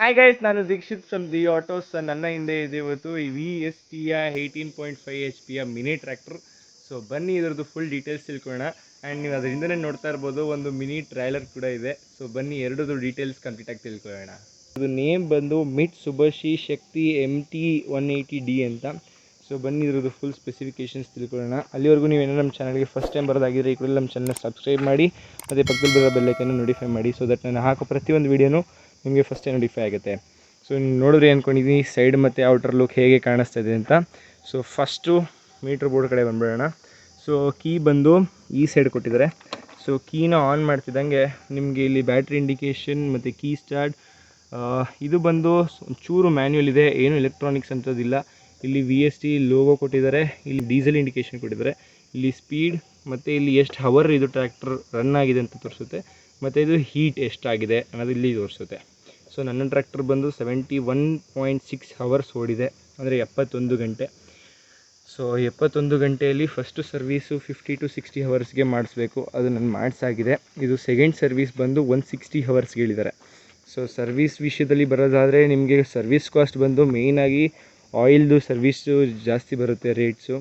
Hi guys ನಾನು Dixit from the autos ನನ್ನ ಹಿಂದೆ ಇದೆ ಇವತ್ತು ಈ ವಿ ಎಸ್ ಟಿಯ ಏಯ್ಟೀನ್ ಪಾಯಿಂಟ್ ಫೈವ್ ಎಚ್ ಪಿಯ ಮಿನಿ ಟ್ರ್ಯಾಕ್ಟರ್ ಸೊ ಬನ್ನಿ, ಇದರದ್ದು ಫುಲ್ ಡೀಟೇಲ್ಸ್ ತಿಳ್ಕೊಳ್ಳೋಣ. ಆ್ಯಂಡ್ ನೀವು ಅದರಿಂದನೇ ನೋಡ್ತಾ ಇರ್ಬೋದು, ಒಂದು ಮಿನಿ ಟ್ರೈಲರ್ ಕೂಡ ಇದೆ. ಸೊ ಬನ್ನಿ ಎರಡದು ಡೀಟೇಲ್ಸ್ ಕಂಪ್ಲೀಟಾಗಿ ತಿಳ್ಕೊಳ್ಳೋಣ. ಇದು ನೇಮ್ ಬಂದು Mitsubishi Shakti M T one eighty D ಅಂತ. ಸೊ ಬನ್ನಿ ಇರೋದು ಫುಲ್ ಸ್ಪೆಸಿಫಿಕೇಷನ್ಸ್ ತಿಳ್ಕೊಳ್ಳೋಣ. ಅಲ್ಲಿವರೆಗೂ ನೀವು ಏನೋ ನಮ್ಮ ಚಾನಲ್ಗೆ ಫಸ್ಟ್ ಟೈಮ್ ಬರೋದಾಗಿದ್ದರೆ ಈ ಕೂಡ ನಮ್ಮ ಚಾನಲ್ನ ಸಬ್ಸ್ಕ್ರೈಬ್ ಮಾಡಿ ಮತ್ತು ಪಕ್ಕದಲ್ಲಿ ಬರೋ ಬೆಲ್ಲೈಕನ್ನು ನೋಟಿಫೈ ಮಾಡಿ ಸೊ ದಟ್ ನಾನು ಹಾಕೋ ಪ್ರತಿಯೊಂದು ವೀಡಿಯೋನು ನಿಮಗೆ ಫಸ್ಟೇ ನೋಟಿಫೈ ಆಗುತ್ತೆ. ಸೊ ನೋಡಿದ್ರೆ ಅಂದ್ಕೊಂಡಿದ್ದೀನಿ ಸೈಡ್ ಮತ್ತು ಔಟರ್ ಲುಕ್ ಹೇಗೆ ಕಾಣಿಸ್ತಾ ಇದೆ ಅಂತ. ಸೊ ಫಸ್ಟು ಮೀಟ್ರ್ ಬೋರ್ಡ್ ಕಡೆ ಬಂದ್ಬಿಡೋಣ. ಸೊ ಕೀ ಬಂದು ಈ ಸೈಡ್ ಕೊಟ್ಟಿದ್ದಾರೆ. ಸೊ ಕೀನ ಆನ್ ಮಾಡ್ತಿದ್ದಂಗೆ ನಿಮಗೆ ಇಲ್ಲಿ ಬ್ಯಾಟ್ರಿ ಇಂಡಿಕೇಷನ್ ಮತ್ತು ಕೀ ಸ್ಟಾರ್ಟ್ ಇದು ಬಂದು ಚೂರು ಮ್ಯಾನ್ಯಲ್ ಇದೆ, ಏನು ಎಲೆಕ್ಟ್ರಾನಿಕ್ಸ್ ಅಂಥದ್ದಿಲ್ಲ. ಇಲ್ಲಿ ವಿ ಎಸ್ ಟಿ ಲೋಗೋ ಕೊಟ್ಟಿದ್ದಾರೆ, ಇಲ್ಲಿ ಡೀಸೆಲ್ ಇಂಡಿಕೇಷನ್ ಕೊಟ್ಟಿದ್ದಾರೆ. ಇಲ್ಲಿ ಸ್ಪೀಡ್ ಮತ್ತು ಇಲ್ಲಿ ಎಷ್ಟು ಹವರ್ ಇದು ಟ್ರ್ಯಾಕ್ಟರ್ ರನ್ ಆಗಿದೆ ಅಂತ ತೋರಿಸುತ್ತೆ. ಮತ್ತು ಇದು ಹೀಟ್ ಎಷ್ಟಾಗಿದೆ ಅನ್ನೋದು ಇಲ್ಲಿ ತೋರಿಸುತ್ತೆ. ಸೊ ನನ್ನ ಟ್ರ್ಯಾಕ್ಟರ್ ಬಂದು seventy one point six hours ಓಡಿದೆ. ಅಂದರೆ ಎಪ್ಪತ್ತೊಂದು ಗಂಟೆ. ಸೊ ಎಪ್ಪತ್ತೊಂದು ಗಂಟೆಯಲ್ಲಿ first service fifty to sixty ಹವರ್ಸ್ಗೆ ಮಾಡಿಸ್ಬೇಕು. ಅದು ನಾನು ಮಾಡಿಸಾಗಿದೆ ಇದು ಸೆಕೆಂಡ್ ಸರ್ವೀಸ್ ಬಂದು ಒನ್ ಸಿಕ್ಸ್ಟಿ ಹವರ್ಸ್ಗೆ ಹೇಳಿದ್ದಾರೆ. ಸೊ ಸರ್ವೀಸ್ ವಿಷಯದಲ್ಲಿ ಬರೋದಾದರೆ ನಿಮಗೆ ಸರ್ವೀಸ್ ಕಾಸ್ಟ್ ಬಂದು ಮೇಯ್ನಾಗಿ ಆಯಿಲ್ದು ಸರ್ವೀಸು ಜಾಸ್ತಿ ಬರುತ್ತೆ ರೇಟ್ಸು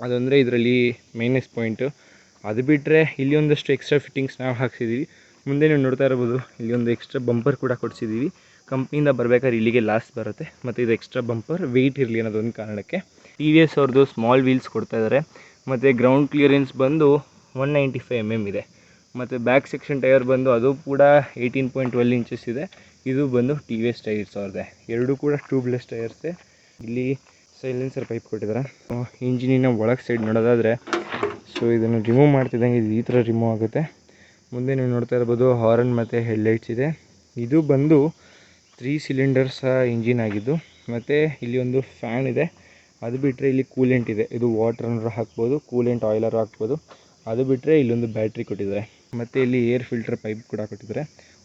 ಅದಂದರೆ ಇದರಲ್ಲಿ ಮೈನಸ್ ಪಾಯಿಂಟು ಅದು ಬಿಟ್ಟರೆ ಇಲ್ಲಿ ಒಂದಷ್ಟು ಎಕ್ಸ್ಟ್ರಾ ಫಿಟ್ಟಿಂಗ್ಸ್ ನಾವು ಹಾಕ್ಸಿದ್ದೀವಿ ಮುಂದೆ ನೀವು ನೋಡ್ತಾ ಇರ್ಬೋದು ಇಲ್ಲಿ ಒಂದು ಎಕ್ಸ್ಟ್ರಾ ಬಂಪರ್ ಕೂಡ ಕೊಡಿಸಿದ್ದೀವಿ ಕಂಪ್ನಿಯಿಂದ ಬರಬೇಕಾದ್ರೆ ಇಲ್ಲಿಗೆ ಲಾಸ್ಟ್ ಬರುತ್ತೆ. ಮತ್ತು ಇದು ಎಕ್ಸ್ಟ್ರಾ ಬಂಪರ್ ವೆಯ್ಟ್ ಇರಲಿ ಅನ್ನೋದೊಂದು ಕಾರಣಕ್ಕೆ. ಟಿ ವಿ ಎಸ್ ಅವ್ರದ್ದು ಸ್ಮಾಲ್ ವೀಲ್ಸ್ ಕೊಡ್ತಾ ಇದ್ದಾರೆ ಮತ್ತು ಗ್ರೌಂಡ್ ಕ್ಲಿಯರೆನ್ಸ್ ಬಂದು one ninety five M M ಇದೆ. ಮತ್ತು ಬ್ಯಾಕ್ ಸೆಕ್ಷನ್ ಟೈರ್ ಬಂದು ಅದು ಕೂಡ ಏಯ್ಟೀನ್ ಪಾಯಿಂಟ್ ಟ್ವೆಲ್ ಇಂಚಸ್ ಇದೆ. ಇದು ಬಂದು ಟಿ ವಿ ಎಸ್ ಟೈರ್ಸ್ ಅವ್ರದ್ದೆ. ಎರಡೂ ಕೂಡ ಟ್ಯೂಬ್ಲೆಸ್ ಟೈರ್ಸೆ ಇಲ್ಲಿ ಸೈಲೆನ್ಸರ್ ಪೈಪ್ ಕೊಟ್ಟಿದ್ದಾರೆ. ಇಂಜಿನಿನ ಒಳಗೆ ಸೈಡ್ ನೋಡೋದಾದರೆ ಸೊ ಇದನ್ನು ರಿಮೂವ್ ಮಾಡ್ತಿದ್ದಂಗೆ ಇದು ಈ ಥರ ರಿಮೂವ್ ಆಗುತ್ತೆ. ಮುಂದೆ ನೀವು ನೋಡ್ತಾ ಇರ್ಬೋದು ಹಾರನ್ ಮತ್ತು ಹೆಡ್ಲೈಟ್ಸ್ ಇದೆ. ಇದು ಬಂದು ತ್ರೀ ಸಿಲಿಂಡರ್ಸ್ ಇಂಜಿನ್ ಆಗಿದ್ದು, ಮತ್ತು ಇಲ್ಲಿ ಒಂದು ಫ್ಯಾನ್ ಇದೆ. ಅದು ಬಿಟ್ಟರೆ ಇಲ್ಲಿ ಕೂಲೆಂಟ್ ಇದೆ. ಇದು ವಾಟರ್ನರು ಹಾಕ್ಬೋದು ಕೂಲೆಂಟ್ ಆಯಿಲರು ಹಾಕ್ಬೋದು. ಅದು ಬಿಟ್ಟರೆ ಇಲ್ಲೊಂದು ಬ್ಯಾಟ್ರಿ ಕೊಟ್ಟಿದ್ದಾರೆ. ಮತ್ತು ಇಲ್ಲಿ ಏರ್ ಫಿಲ್ಟರ್ ಪೈಪ್ ಕೂಡ ಕೊಟ್ಟಿದ್ದಾರೆ.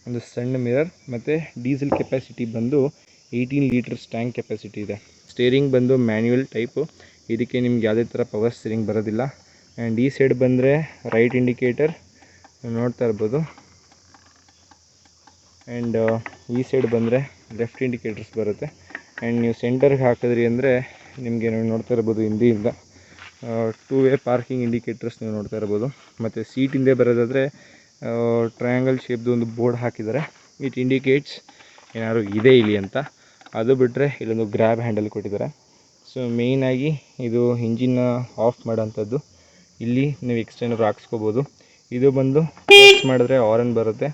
ಒಂದು ಸಣ್ಣ ಮಿರರ್ ಮತ್ತು ಡೀಸೆಲ್ ಕೆಪಾಸಿಟಿ ಬಂದು ಏಯ್ಟೀನ್ ಲೀಟರ್ಸ್ ಟ್ಯಾಂಕ್ ಕೆಪಾಸಿಟಿ ಇದೆ. ಸ್ಟೇರಿಂಗ್ ಬಂದು ಮ್ಯಾನ್ಯುವಲ್ ಟೈಪು ಇದಕ್ಕೆ ನಿಮ್ಗೆ ಯಾವುದೇ ಥರ ಪವರ್ ಸ್ಟೇರಿಂಗ್ ಬರೋದಿಲ್ಲ. ಆ್ಯಂಡ್ ಈ ಸೈಡ್ ಬಂದರೆ ರೈಟ್ ಇಂಡಿಕೇಟರ್ ನೋಡ್ತಾ ಇರ್ಬೋದು. ಆ್ಯಂಡ್ ಈ ಸೈಡ್ ಬಂದರೆ ಲೆಫ್ಟ್ ಇಂಡಿಕೇಟರ್ಸ್ ಬರುತ್ತೆ. ಆ್ಯಂಡ್ ನೀವು ಸೆಂಟರ್ಗೆ ಹಾಕಿದ್ರಿ ಅಂದರೆ ನಿಮಗೆ ನೀವು ನೋಡ್ತಾ ಇರ್ಬೋದು ಹಿಂದಿಯಿಂದ ಟೂ ವೇ ಪಾರ್ಕಿಂಗ್ ಇಂಡಿಕೇಟರ್ಸ್ ನೀವು ನೋಡ್ತಾ ಇರ್ಬೋದು. ಮತ್ತು ಸೀಟ್ ಹಿಂದೆ ಬರೋದಾದರೆ ಟ್ರಯಾಂಗಲ್ ಶೇಪ್ದು ಒಂದು ಬೋರ್ಡ್ ಹಾಕಿದ್ದಾರೆ. ಇಟ್ ಇಂಡಿಕೇಟ್ಸ್ ಏನಾದ್ರು ಇದೆ ಇಲ್ಲಿ ಅಂತ. ಅದು ಬಿಟ್ಟರೆ ಇಲ್ಲೊಂದು ಗ್ರ್ಯಾಬ್ ಹ್ಯಾಂಡಲ್ ಕೊಟ್ಟಿದ್ದಾರೆ. ಸೊ ಮೇಯ್ನಾಗಿ ಇದು ಇಂಜಿನ್ನ ಆಫ್ ಮಾಡೋಂಥದ್ದು. ಇಲ್ಲಿ ನೀವು ಎಕ್ಸ್ಟ್ರಾ ಏನಾದ್ರು ಹಾಕ್ಸ್ಕೋಬೋದು. ಇದು ಬಂದು ಪ್ರೆಸ್ ಮಾಡಿದ್ರೆ ಆರನ್ ಬರುತ್ತೆ.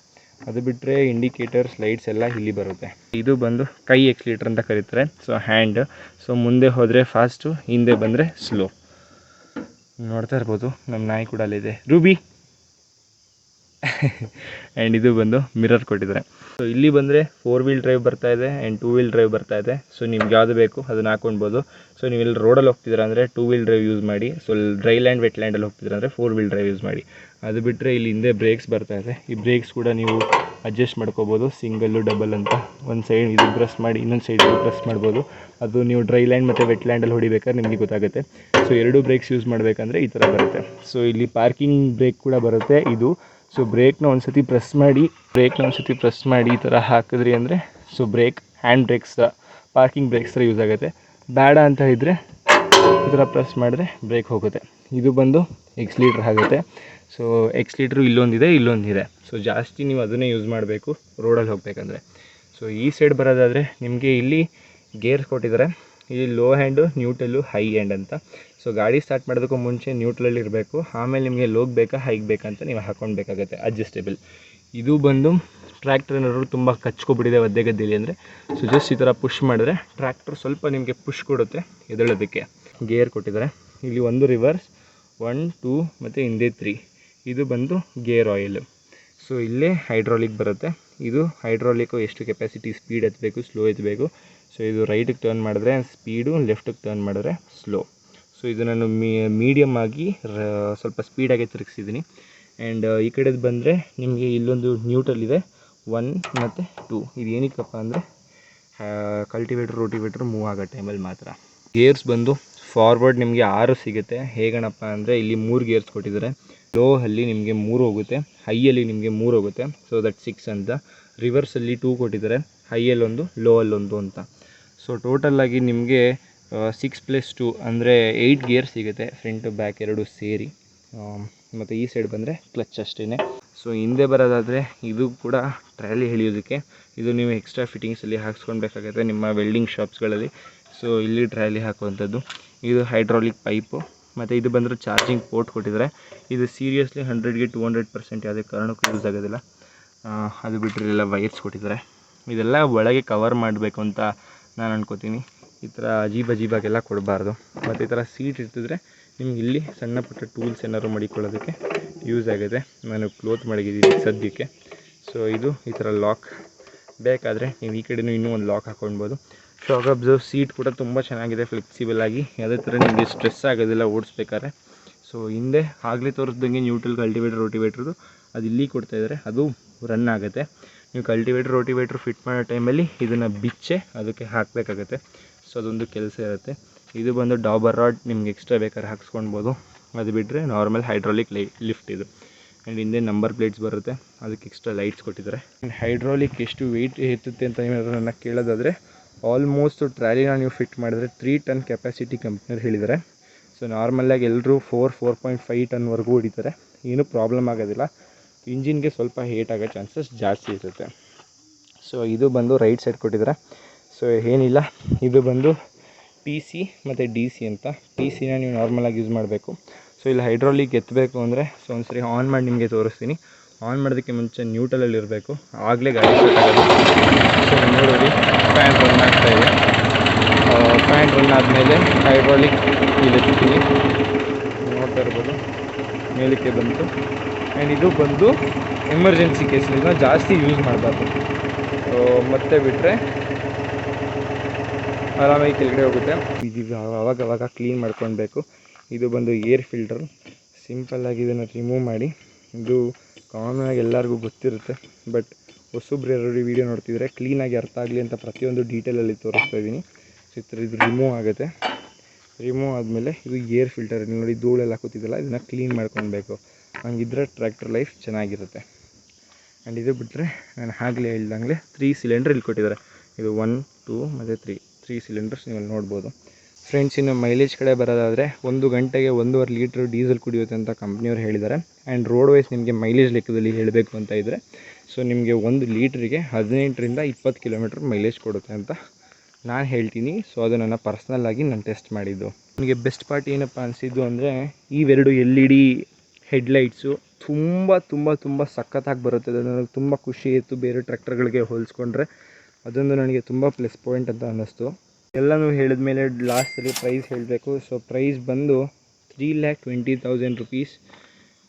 ಅದು ಬಿಟ್ಟರೆ ಇಂಡಿಕೇಟರ್ಸ್ ಲೈಟ್ಸ್ ಎಲ್ಲ ಇಲ್ಲಿ ಬರುತ್ತೆ. ಇದು ಬಂದು ಕೈ ಎಕ್ಸ್ಲೀಟರ್ ಅಂತ ಕರೀತಾರೆ. ಸೊ ಹ್ಯಾಂಡ್ ಸೊ ಮುಂದೆ ಹೋದರೆ ಫಾಸ್ಟು ಹಿಂದೆ ಬಂದರೆ ಸ್ಲೋ ನೋಡ್ತಾ ಇರ್ಬೋದು ನಮ್ಮ ನಾಯಿ ಕೂಡ ಅಲ್ಲಿದೆ. ರೂಬಿ ಆ್ಯಂಡ್ ಇದು ಬಂದು ಮಿರರ್ ಕೊಟ್ಟಿದ್ದಾರೆ. ಸೊ ಇಲ್ಲಿ ಬಂದರೆ ಫೋರ್ ವೀಲ್ ಡ್ರೈವ್ ಬರ್ತಾ ಇದೆ ಆ್ಯಂಡ್ ಟೂ ವೀಲ್ ಡ್ರೈವ್ ಬರ್ತಾ ಇದೆ. ಸೊ ನಿಮ್ಗೆ ಯಾವುದು ಬೇಕು, ಅದನ್ನು ಹಾಕೊಳ್ಬೋದು ಸೊ ನೀವು ಇಲ್ಲಿ ರೋಡಲ್ಲಿ ಹೋಗ್ತಿದ್ದೀರಾ ಅಂದರೆ ಟೂ ವೀಲ್ ಡ್ರೈವ್ ಯೂಸ್ ಮಾಡಿ. ಸೊ ಡ್ರೈ ಲ್ಯಾಂಡ್ ವೆಟ್ ಲ್ಯಾಂಡಲ್ಲಿ ಹೋಗ್ತಿದ್ರೆ ಅಂದರೆ ಫೋರ್ ವೀಲ್ ಡ್ರೈವ್ ಯೂಸ್ ಮಾಡಿ. ಅದು ಬಿಟ್ಟರೆ ಇಲ್ಲಿ ಹಿಂದೆ ಬ್ರೇಕ್ಸ್ ಬರ್ತಾ ಇದೆ. ಈ ಬ್ರೇಕ್ಸ್ ಕೂಡ ನೀವು ಅಡ್ಜಸ್ಟ್ ಮಾಡ್ಕೋಬೋದು. ಸಿಂಗಲ್ಲು ಡಬಲ್ ಅಂತ ಒಂದು ಸೈಡ್ ಇದು ಪ್ರೆಸ್ ಮಾಡಿ, ಇನ್ನೊಂದು ಸೈಡ್ ಪ್ರೆಸ್ ಮಾಡ್ಬೋದು. ಅದು ನೀವು ಡ್ರೈ ಲ್ಯಾಂಡ್ ಮತ್ತು ವೆಟ್ ಲ್ಯಾಂಡಲ್ಲಿ ಹೊಡಿಬೇಕಾದ್ರೆ ನಿಮಗೆ ಗೊತ್ತಾಗುತ್ತೆ. ಸೊ ಎರಡು ಬ್ರೇಕ್ಸ್ ಯೂಸ್ ಮಾಡಬೇಕಂದ್ರೆ ಈ ಥರ ಬರುತ್ತೆ. ಸೊ ಇಲ್ಲಿ ಪಾರ್ಕಿಂಗ್ ಬ್ರೇಕ್ ಕೂಡ ಬರುತ್ತೆ ಇದು. ಸೊ ಬ್ರೇಕ್ನ ಒಂದು ಸತಿ ಪ್ರೆಸ್ ಮಾಡಿ ಬ್ರೇಕ್ನ ಒಂದು ಸತಿ ಪ್ರೆಸ್ ಮಾಡಿ ಈ ಥರ ಹಾಕಿದ್ರಿ ಅಂದರೆ so brake hand brakes parking brakes ಥರ ಯೂಸ್ ಆಗುತ್ತೆ. ಬೇಡ ಅಂತ ಇದ್ದರೆ ಈ ಥರ ಪ್ರೆಸ್ ಮಾಡಿದ್ರೆ ಬ್ರೇಕ್ ಹೋಗುತ್ತೆ. ಇದು ಬಂದು ಎಕ್ಸ್ ಲೀಟ್ರ್ ಆಗುತ್ತೆ. ಸೊ ಎಕ್ಸ್ ಲೀಟ್ರು ಇಲ್ಲೊಂದಿದೆ ಇಲ್ಲೊಂದಿದೆ ಸೊ ಜಾಸ್ತಿ ನೀವು ಅದನ್ನೇ ಯೂಸ್ ಮಾಡಬೇಕು ರೋಡಲ್ಲಿ ಹೋಗಬೇಕಂದ್ರೆ. ಸೊ ಈ ಸೈಡ್ ಬರೋದಾದರೆ ನಿಮಗೆ ಇಲ್ಲಿ ಗೇರ್ಸ್ ಕೊಟ್ಟಿದ್ದಾರೆ ಇಲ್ಲಿ low hand neutral high hand ಅಂತ. ಸೊ ಗಾಡಿ ಸ್ಟಾರ್ಟ್ ಮಾಡೋದಕ್ಕೂ ಮುಂಚೆ ನ್ಯೂಟ್ರಲ್ಲಿ ಇರಬೇಕು. ಆಮೇಲೆ ನಿಮಗೆ ಲೋಗ್ ಬೇಕಾ ಹೈಗ್ ಬೇಕಂತ ನೀವು ಹಾಕ್ಕೊಳ್ಬೇಕಾಗತ್ತೆ ಅಡ್ಜಸ್ಟೇಬಲ್ ಇದು ಬಂದು ಟ್ರ್ಯಾಕ್ಟರ್ ಏನಾದ್ರು ತುಂಬ ಕಚ್ಕೊಬಿಟ್ಟಿದೆ ಒದ್ದೆ ಗದ್ದೆಯಲ್ಲಿ ಅಂದರೆ ಸೊ ಜಸ್ಟ್ ಈ ಥರ ಪುಷ್ ಮಾಡಿದ್ರೆ ಟ್ರ್ಯಾಕ್ಟರ್ ಸ್ವಲ್ಪ ನಿಮಗೆ ಪುಷ್ ಕೊಡುತ್ತೆ ಎದಳೋದಕ್ಕೆ ಗೇರ್ ಕೊಟ್ಟಿದ್ದಾರೆ ಇಲ್ಲಿ ಒಂದು ರಿವರ್ಸ್ ಒನ್ ಟೂ ಮತ್ತು ಹಿಂದೆ ತ್ರೀ ಇದು ಬಂದು ಗೇರ್ ಆಯಿಲ್. ಸೊ ಇಲ್ಲೇ ಹೈಡ್ರಾಲಿಕ್ ಬರುತ್ತೆ. ಇದು ಹೈಡ್ರಾಲಿಕ್ಕು ಎಷ್ಟು ಕೆಪಾಸಿಟಿ ಸ್ಪೀಡ್ ಎತ್ತಬೇಕು ಸ್ಲೋ ಎತ್ತಬೇಕು ಸೊ ಇದು ರೈಟಿಗೆ ಟರ್ನ್ ಮಾಡಿದ್ರೆ ಸ್ಪೀಡು ಲೆಫ್ಟಿಗೆ ಟರ್ನ್ ಮಾಡಿದ್ರೆ ಸ್ಲೋ ಸೊ ಇದು ನಾನು ಮೀಡಿಯಮ್ ಆಗಿ ಸ್ವಲ್ಪ ಸ್ಪೀಡಾಗಿ ತಿರುಗಿಸಿದ್ದೀನಿ. ಆ್ಯಂಡ್ ಈ ಕಡೆದು ಬಂದರೆ ನಿಮಗೆ ಇಲ್ಲೊಂದು ನ್ಯೂಟ್ರಲ್ ಇದೆ. ಒನ್ ಮತ್ತು ಟೂ ಇದು ಏನಕ್ಕಪ್ಪ ಅಂದರೆ ಕಲ್ಟಿವೇಟ್ರ್ ರೋಟಿವೇಟ್ರ್ ಮೂವ್ ಆಗೋ ಟೈಮಲ್ಲಿ ಮಾತ್ರ. ಗೇರ್ಸ್ ಬಂದು ಫಾರ್ವರ್ಡ್ ನಿಮಗೆ ಆರು ಸಿಗುತ್ತೆ. ಹೇಗಣಪ್ಪ ಅಂದರೆ, ಇಲ್ಲಿ ಮೂರು ಗೇರ್ಸ್ ಕೊಟ್ಟಿದ್ದಾರೆ. ಲೋ ಅಲ್ಲಿ ನಿಮಗೆ ಮೂರು ಹೋಗುತ್ತೆ ಹೈಯಲ್ಲಿ ನಿಮಗೆ ಮೂರು ಹೋಗುತ್ತೆ. ಸೊ ದಟ್ ಸಿಕ್ಸ್ ಅಂತ. ರಿವರ್ಸಲ್ಲಿ ಟೂ ಕೊಟ್ಟಿದ್ದಾರೆ ಹೈಯಲ್ಲೊಂದು ಲೋ ಅಲ್ಲೊಂದು ಅಂತ. ಸೊ ಟೋಟಲ್ಲಾಗಿ ನಿಮಗೆ ಸಿಕ್ಸ್ ಪ್ಲಸ್ ಟು ಅಂದರೆ ಏಯ್ಟ್ ಗೇರ್ ಸಿಗುತ್ತೆ ಫ್ರಂಟ್ ಬ್ಯಾಕ್ ಎರಡು ಸೇರಿ. ಮತ್ತು ಈ ಸೈಡ್ ಬಂದರೆ ಕ್ಲಚ್ ಅಷ್ಟೇ ಸೊ ಹಿಂದೆ ಬರೋದಾದರೆ ಇದು ಕೂಡ ಟ್ರ್ಯಾಲಿ ಎಳಿಯೋದಕ್ಕೆ. ಇದು ನೀವು ಎಕ್ಸ್ಟ್ರಾ ಫಿಟ್ಟಿಂಗ್ಸಲ್ಲಿ ಹಾಕ್ಸ್ಕೊಳ್ಬೇಕಾಗತ್ತೆ ನಿಮ್ಮ ವೆಲ್ಡಿಂಗ್ ಶಾಪ್ಸ್ಗಳಲ್ಲಿ ಸೊ ಇಲ್ಲಿ ಟ್ರ್ಯಾಲಿ ಹಾಕುವಂಥದ್ದು. ಇದು ಹೈಡ್ರಾಲಿಕ್ ಪೈಪು ಮತ್ತು ಇದು ಬಂದರೆ ಚಾರ್ಜಿಂಗ್ ಪೋರ್ಟ್ ಕೊಟ್ಟಿದ್ದಾರೆ. ಇದು ಸೀರಿಯಸ್ಲಿ ಹಂಡ್ರೆಡ್ಗೆ ಟು ಹಂಡ್ರೆಡ್ ಪರ್ಸೆಂಟ್ ಯಾವುದೇ ಕಾರಣಕ್ಕೂ ಯೂಸ್ ಆಗೋದಿಲ್ಲ. ಅದು ಬಿಟ್ಟರೆ ಎಲ್ಲ ವೈರ್ಸ್ ಕೊಟ್ಟಿದ್ದಾರೆ. ಇದೆಲ್ಲ ಒಳಗೆ ಕವರ್ ಮಾಡಬೇಕು ಅಂತ ನಾನು ಅನ್ಕೋತೀನಿ. ಈ ಥರ ಅಜೀಬ್ ಅಜೀಬಾಗೆಲ್ಲ ಕೊಡಬಾರ್ದು. ಮತ್ತು ಈ ಥರ ಸೀಟ್ ಇರ್ತಿದ್ರೆ ನಿಮ್ಗೆ ಇಲ್ಲಿ ಸಣ್ಣ ಪುಟ್ಟ ಟೂಲ್ಸ್ ಏನಾದ್ರು ಮಡಿಕೊಳ್ಳೋದಕ್ಕೆ ಯೂಸ್ ಆಗುತ್ತೆ. ನಾನು ಕ್ಲೋತ್ ಮಡಗಿದ್ದೀನಿ ಸದ್ಯಕ್ಕೆ. ಸೊ ಇದು ಈ ಥರ ಲಾಕ್ ಬೇಕಾದರೆ ನೀವು ಈ ಕಡೆಯೂ ಇನ್ನೂ ಒಂದು ಲಾಕ್ ಹಾಕೊಳ್ಬೋದು. ಶಾಕ್ ಅಬ್ಸರ್ವ್ ಸೀಟ್ ಕೂಡ ತುಂಬ ಚೆನ್ನಾಗಿದೆ ಫ್ಲೆಕ್ಸಿಬಲ್ ಆಗಿ. ಯಾವುದೇ ಥರ ನಿಮಗೆ ಸ್ಟ್ರೆಸ್ ಆಗೋದಿಲ್ಲ, ಓಡಿಸ್ಬೇಕಾದ್ರೆ. ಸೊ ಹಿಂದೆ ಆಗಲೇ ತೋರಿಸ್ದಂಗೆ ನ್ಯೂಟ್ರಲ್ ಕಲ್ಟಿವೇಟರ್ ರೋಟಿವೇಟ್ರದು ಅದು ಇಲ್ಲಿ ಕೊಡ್ತಾ ಇದ್ದಾರೆ. ಅದು ರನ್ ಆಗುತ್ತೆ. ನೀವು ಕಲ್ಟಿವೇಟರ್ ರೋಟಿವೇಟ್ರ್ ಫಿಟ್ ಮಾಡೋ ಟೈಮಲ್ಲಿ ಇದನ್ನು ಬಿಚ್ಚೆ, ಅದಕ್ಕೆ ಹಾಕಬೇಕಾಗತ್ತೆ. ಸೊ ಅದೊಂದು ಕೆಲಸ ಇರುತ್ತೆ. ಇದು ಬಂದು ಡಾಬರ್ ರಾಡ್ ನಿಮ್ಗೆ ಎಕ್ಸ್ಟ್ರಾ ಬೇಕಾದ್ರೆ ಹಾಕ್ಸ್ಕೊಳ್ಬೋದು. ಅದು ಬಿಟ್ಟರೆ ನಾರ್ಮಲ್ ಹೈಡ್ರಾಲಿಕ್ ಲಿಫ್ಟ್ ಇದು. ಆ್ಯಂಡ್ ಹಿಂದೆ ನಂಬರ್ ಪ್ಲೇಟ್ಸ್ ಬರುತ್ತೆ. ಅದಕ್ಕೆ ಎಕ್ಸ್ಟ್ರಾ ಲೈಟ್ಸ್ ಕೊಟ್ಟಿದ್ದಾರೆ. ಆ್ಯಂಡ್ ಹೈಡ್ರಾಲಿಕ್ ಎಷ್ಟು ವೆಯ್ಟ್ ಎತ್ತುತ್ತೆ ಅಂತ ಏನಾದರೂ ನನ್ನ ಕೇಳೋದಾದರೆ ಆಲ್ಮೋಸ್ಟ್ ಟ್ರಾಲಿನ ನೀವು ಫಿಟ್ ಮಾಡಿದ್ರೆ ತ್ರೀ ಟನ್ ಕೆಪಾಸಿಟಿ ಕಂಪ್ನಿಯವ್ರು ಹೇಳಿದ್ದಾರೆ ಸೊ ನಾರ್ಮಲಾಗಿ ಎಲ್ಲರೂ ಫೋರ್ ಫೋರ್ ಪಾಯಿಂಟ್ ಫೈವ್ ಟನ್ವರೆಗೂ ಹೊಡಿತಾರೆ. ಏನೂ ಪ್ರಾಬ್ಲಮ್ ಆಗೋದಿಲ್ಲ. ಇಂಜಿನ್ಗೆ ಸ್ವಲ್ಪ ಹೇಟ್ ಆಗೋ ಚಾನ್ಸಸ್ ಜಾಸ್ತಿ ಇರುತ್ತೆ. ಸೊ ಇದು ಬಂದು ರೈಟ್ ಸೈಡ್ ಕೊಟ್ಟಿದ್ದಾರೆ ಸೊ ಏನಿಲ್ಲ. ಇದು ಬಂದು ಪಿ ಸಿ ಮತ್ತು ಡಿ ಸಿ ಅಂತ. ಪಿ ಸಿನ ನೀವು ನಾರ್ಮಲಾಗಿ ಯೂಸ್ ಮಾಡಬೇಕು. ಸೊ ಇಲ್ಲಿ ಹೈಡ್ರಾಲಿಕ್ ಎತ್ತಬೇಕು ಅಂದರೆ ಸೊ ಒಂದ್ಸರಿ ಆನ್ ಮಾಡಿ ನಿಮಗೆ ತೋರಿಸ್ತೀನಿ. ಆನ್ ಮಾಡೋದಕ್ಕೆ ಮುಂಚೆ ನ್ಯೂಟ್ರಲಲ್ಲಿ ಇರಬೇಕು. ಆಗಲೇ ಗಾಡಿ ನೋಡೋದು. ಫ್ಯಾನ್ ಆಗ್ತಾ ರನ್ ಆದಮೇಲೆ ಹೈಡ್ರಾಲಿಕ್ ಎತ್ತೀನಿ ನೋಡ್ತಾ ಇರ್ಬೋದು. ಮೇಲಕ್ಕೆ ಬಂತು. ಆ್ಯಂಡ್ ಇದು ಬಂದು ಎಮರ್ಜೆನ್ಸಿ ಕೇಸಲ್ಲಿ ಜಾಸ್ತಿ ಯೂಸ್ ಮಾಡಬಾರ್ದು. ಮತ್ತೆ ಬಿಟ್ಟರೆ ಆರಾಮಾಗಿ ಕೆಳಗಡೆ ಹೋಗುತ್ತೆ. ಇದು ಅವಾಗ ಕ್ಲೀನ್ ಮಾಡ್ಕೊಳ್ಬೇಕು. ಇದು ಬಂದು ಏರ್ ಫಿಲ್ಟರ್ ಸಿಂಪಲ್ಲಾಗಿ ಇದನ್ನು ರಿಮೂವ್ ಮಾಡಿ. ಇದು ಕಾಮನ್ ಆಗಿ ಎಲ್ಲರಿಗೂ ಗೊತ್ತಿರುತ್ತೆ. ಬಟ್ ಹೊಸಬ್ರು ಯಾರು ವಿಡಿಯೋ ನೋಡ್ತಿದ್ರೆ ಕ್ಲೀನಾಗಿ ಅರ್ಥ ಆಗಲಿ ಅಂತ ಪ್ರತಿಯೊಂದು ಡೀಟೇಲಲ್ಲಿ ತೋರಿಸ್ತಾ ಇದ್ದೀನಿ. ಥರ ಇದು ರಿಮೂವ್ ಆಗುತ್ತೆ. ರಿಮೂವ್ ಆದಮೇಲೆ ಇದು ಏರ್ ಫಿಲ್ಟರ್ ಇಲ್ಲಿ ನೋಡಿ ಧೂಳೆಲ್ಲ ಕೂತಿದ್ದಲ್ಲ ಇದನ್ನು ಕ್ಲೀನ್ ಮಾಡ್ಕೊಳ್ಬೇಕು. ಹಂಗಿದ್ರೆ ಟ್ರ್ಯಾಕ್ಟರ್ ಲೈಫ್ ಚೆನ್ನಾಗಿರುತ್ತೆ. ಆ್ಯಂಡ್ ಇದು ಬಿಟ್ಟರೆ ನಾನು ಆಗಲೇ ಹೇಳ್ದಂಗೆ ತ್ರೀ ಸಿಲಿಂಡರ್ ಇಲ್ಲಿ ಕೊಟ್ಟಿದ್ದಾರೆ. ಇದು ಒನ್ ಟೂ ಮತ್ತು ತ್ರೀ ತ್ರೀ ಸಿಲಿಂಡರ್ಸ್ ನೀವು ನೋಡ್ಬೋದು. ಫ್ರೆಂಡ್ಸ್ ಇನ್ನು ಮೈಲೇಜ್ ಕಡೆ ಬರೋದಾದರೆ ಒಂದು ಗಂಟೆಗೆ ಒಂದೂವರೆ ಲೀಟ್ರ್ ಡೀಸೆಲ್ ಕುಡಿಯುತ್ತೆ ಅಂತ ಕಂಪ್ನಿಯವ್ರು ಹೇಳಿದ್ದಾರೆ. ಆ್ಯಂಡ್ ರೋಡ್ ವೈಸ್ ನಿಮಗೆ ಮೈಲೇಜ್ ಲೆಕ್ಕದಲ್ಲಿ ಹೇಳಬೇಕು ಅಂತ ಇದ್ದರೆ ಸೊ ನಿಮಗೆ ಒಂದು ಲೀಟ್ರಿಗೆ ಹದಿನೆಂಟರಿಂದ ಇಪ್ಪತ್ತು ಕಿಲೋಮೀಟ್ರ್ ಮೈಲೇಜ್ ಕೊಡುತ್ತೆ ಅಂತ ನಾನು ಹೇಳ್ತೀನಿ ಸೊ ಅದು ನನ್ನ ಪರ್ಸ್ನಲ್ ಆಗಿ ನಾನು ಟೆಸ್ಟ್ ಮಾಡಿದ್ದು. ನನಗೆ ಬೆಸ್ಟ್ ಪಾರ್ಟ್ ಏನಪ್ಪ ಅನಿಸಿದ್ದು ಅಂದರೆ, ಇವೆರಡು ಎಲ್ ಇ ಡಿ ಹೆಡ್ಲೈಟ್ಸು ತುಂಬ ತುಂಬ ತುಂಬ ಸಖತ್ತಾಗಿ ಬರುತ್ತೆ. ಅದು ನನಗೆ ತುಂಬ ಖುಷಿ ಇತ್ತು ಬೇರೆ ಟ್ರ್ಯಾಕ್ಟರ್ಗಳಿಗೆ ಹೋಲಿಸ್ಕೊಂಡ್ರೆ. ಅದೊಂದು ನನಗೆ ತುಂಬ ಪ್ಲಸ್ ಪಾಯಿಂಟ್ ಅಂತ ಅನ್ನಿಸ್ತು. ಎಲ್ಲನೂ ಹೇಳಿದ ಮೇಲೆ ಲಾಸ್ಟಲ್ಲಿ ಪ್ರೈಸ್ ಹೇಳಬೇಕು. ಸೊ ಪ್ರೈಸ್ ಬಂದು three lakh twenty thousand rupees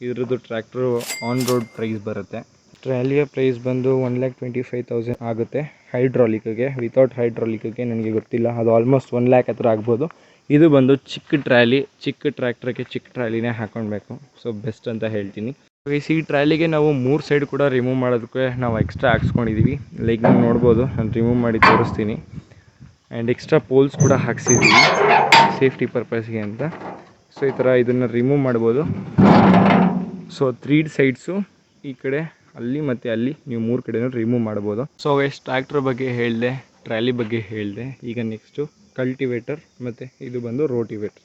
ಇದ್ರದ್ದು ಟ್ರ್ಯಾಕ್ಟ್ರು ಆನ್ ರೋಡ್ ಪ್ರೈಸ್ ಬರುತ್ತೆ. ಟ್ರ್ಯಾಲಿಯ ಪ್ರೈಸ್ ಬಂದು one lakh twenty five thousand ಆಗುತ್ತೆ. ಹೈಡ್ರಾಲಿಕ್ಗೆ ವಿತೌಟ್ ಹೈಡ್ರಾಲಿಕ್ಗೆ ನನಗೆ ಗೊತ್ತಿಲ್ಲ. ಅದು ಆಲ್ಮೋಸ್ಟ್ ಒನ್ ಲ್ಯಾಕ್ ಹತ್ರ ಆಗ್ಬೋದು. ಇದು ಬಂದು ಚಿಕ್ಕ ಟ್ರಾಲಿ, ಚಿಕ್ಕ ಟ್ರ್ಯಾಕ್ಟ್ರಿಗೆ ಚಿಕ್ಕ ಟ್ರಾಲಿನೇ ಹಾಕೊಳ್ಬೇಕು. ಸೊ ಬೆಸ್ಟ್ ಅಂತ ಹೇಳ್ತೀನಿ. ಈ ಟ್ರಾಲಿಗೆ ನಾವು ಮೂರು ಸೈಡ್ ಕೂಡ ರಿಮೂವ್ ಮಾಡೋದಕ್ಕೆ ನಾವು ಎಕ್ಸ್ಟ್ರಾ ಹಾಕ್ಸ್ಕೊಂಡಿದ್ದೀವಿ ಲೈಕ್ ನೀವು ನೋಡ್ಬೋದು, ನಾನು ರಿಮೂವ್ ಮಾಡಿ ತೋರಿಸ್ತೀನಿ. ಆ್ಯಂಡ್ ಎಕ್ಸ್ಟ್ರಾ ಪೋಲ್ಸ್ ಕೂಡ ಹಾಕ್ಸಿದ್ದೀವಿ ಸೇಫ್ಟಿ ಪರ್ಪಸ್ಗೆ ಅಂತ. ಸೊ ಈ ಥರ ಇದನ್ನು ರಿಮೂವ್ ಮಾಡ್ಬೋದು. ಸೊ ತ್ರೀ ಸೈಡ್ಸು ಈ ಕಡೆ ಅಲ್ಲಿ ಮತ್ತು ಅಲ್ಲಿ ನೀವು ಮೂರು ಕಡೆನೂ ರಿಮೂವ್ ಮಾಡ್ಬೋದು. ಸೊ ಎಷ್ಟು ಟ್ರ್ಯಾಕ್ಟ್ರ್ ಬಗ್ಗೆ ಹೇಳಿದೆ ಟ್ರ್ಯಾಲಿ ಬಗ್ಗೆ ಹೇಳಿದೆ. ಈಗ ನೆಕ್ಸ್ಟು ಕಲ್ಟಿವೇಟರ್ ಮತ್ತು ಇದು ಬಂದು ರೋಟಿವೇಟರ್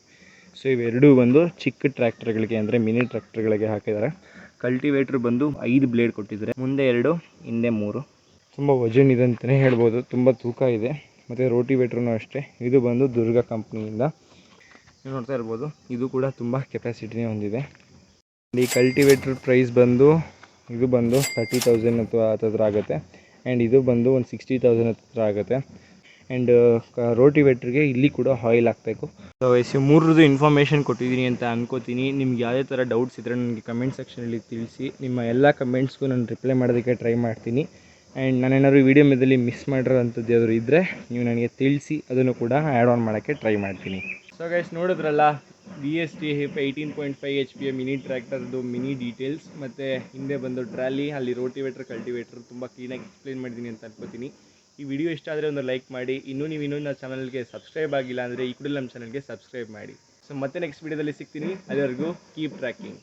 ಸೊ ಇವೆರಡೂ ಬಂದು ಚಿಕ್ಕ ಟ್ರ್ಯಾಕ್ಟರ್ಗಳಿಗೆ ಅಂದರೆ ಮಿನಿ ಟ್ರ್ಯಾಕ್ಟರ್ಗಳಿಗೆ ಹಾಕಿದ್ದಾರೆ. ಕಲ್ಟಿವೇಟ್ರ್ ಬಂದು ಐದು ಬ್ಲೇಡ್ ಕೊಟ್ಟಿದ್ದಾರೆ. ಮುಂದೆ ಎರಡು, ಹಿಂದೆ ಮೂರು. ತುಂಬ ವಜನ್ ಇದೆ ಅಂತಲೇ ಹೇಳ್ಬೋದು. ತುಂಬ ತೂಕ ಇದೆ. ಮತ್ತು ರೋಟಿವೇಟ್ರೂ ಅಷ್ಟೇ. ಇದು ಬಂದು ದುರ್ಗಾ ಕಂಪ್ನಿಯಿಂದ ನೀವು ನೋಡ್ತಾ ಇರ್ಬೋದು, ಇದು ಕೂಡ ತುಂಬ ಕೆಪಾಸಿಟಿನೇ ಹೊಂದಿದೆ. ಈ ಕಲ್ಟಿವೇಟ್ರ್ ಪ್ರೈಸ್ ಬಂದು ಇದು ಬಂದು ತರ್ಟಿ ತೌಸಂಡ್ ಅಥವಾ ಹತ್ತತ್ರ ಆಗುತ್ತೆ. ಆ್ಯಂಡ್ ಇದು ಬಂದು ಒಂದು ಸಿಕ್ಸ್ಟಿ ತೌಸಂಡ್ ಹತ್ರ ಆಗುತ್ತೆ. ಆ್ಯಂಡ್ ರೋಟಿವೇಟ್ರಿಗೆ ಇಲ್ಲಿ ಕೂಡ ಆಯಿಲ್ ಹಾಕಬೇಕು. ಸೊ ಎಸ್ ಮೂರರದ್ದು ಇನ್ಫಾರ್ಮೇಷನ್ ಕೊಟ್ಟಿದ್ದೀನಿ ಅಂತ ಅನ್ಕೋತೀನಿ. ನಿಮ್ಗೆ ಯಾವುದೇ ಥರ ಡೌಟ್ಸ್ ಇದ್ದರೆ ನನಗೆ ಕಮೆಂಟ್ ಸೆಕ್ಷನಲ್ಲಿ ತಿಳಿಸಿ. ನಿಮ್ಮ ಎಲ್ಲ ಕಮೆಂಟ್ಸ್ಗೂ ನಾನು ರಿಪ್ಲೈ ಮಾಡೋದಕ್ಕೆ ಟ್ರೈ ಮಾಡ್ತೀನಿ. ಆ್ಯಂಡ್ ನಾನೇನಾದ್ರು ವಿಡಿಯೋ ಮೇದಲ್ಲಿ ಮಿಸ್ ಮಾಡಿರೋಂಥದ್ದು ಯಾವ್ದಾದ್ರು ಇದ್ದರೆ ನೀವು ನನಗೆ ತಿಳಿಸಿ. ಅದನ್ನು ಕೂಡ ಆ್ಯಡ್ ಆನ್ ಮಾಡೋಕ್ಕೆ ಟ್ರೈ ಮಾಡ್ತೀನಿ. ಸೊ ಗೈಸ್ ನೋಡಿದ್ರಲ್ಲ? V S T hip eighteen point five H P mini ಟ್ರ್ಯಾಕ್ಟರ್ದು mini details ಮತ್ತು ಹಿಂದೆ ಬಂದು ಟ್ರಾಲಿ, ಅಲ್ಲಿ ರೋಟಿವೇಟ್ರ್ ಕಲ್ಟಿವೇಟ್ರ್ ತುಂಬ ಕ್ಲೀನಾಗಿ ಎಕ್ಸ್ಪ್ಲೇನ್ ಮಾಡಿದ್ದೀನಿ ಅಂತ ಅನ್ಕೋತೀನಿ. ಈ ವಿಡಿಯೋ ಇಷ್ಟ ಆದರೆ ಒಂದು ಲೈಕ್ ಮಾಡಿ, ಇನ್ನೂ ನೀವು ಇನ್ನೂ ನನ್ನ ಚಾನಲ್ಗೆ ಸಬ್ಸ್ಕ್ರೈಬ್ ಆಗಿಲ್ಲ ಅಂದರೆ ಈ ಕೂಡ ನಮ್ಮ ಚಾನಲ್ಗೆ ಸಬ್ಸ್ಕ್ರೈಬ್ ಮಾಡಿ. ಸೊ ಮತ್ತೆ ನೆಕ್ಸ್ಟ್ ವಿಡಿಯೋದಲ್ಲಿ ಸಿಗ್ತೀನಿ. ಅಲ್ಲಿವರೆಗೂ ಕೀಪ್ ಟ್ರ್ಯಾಕಿಂಗ್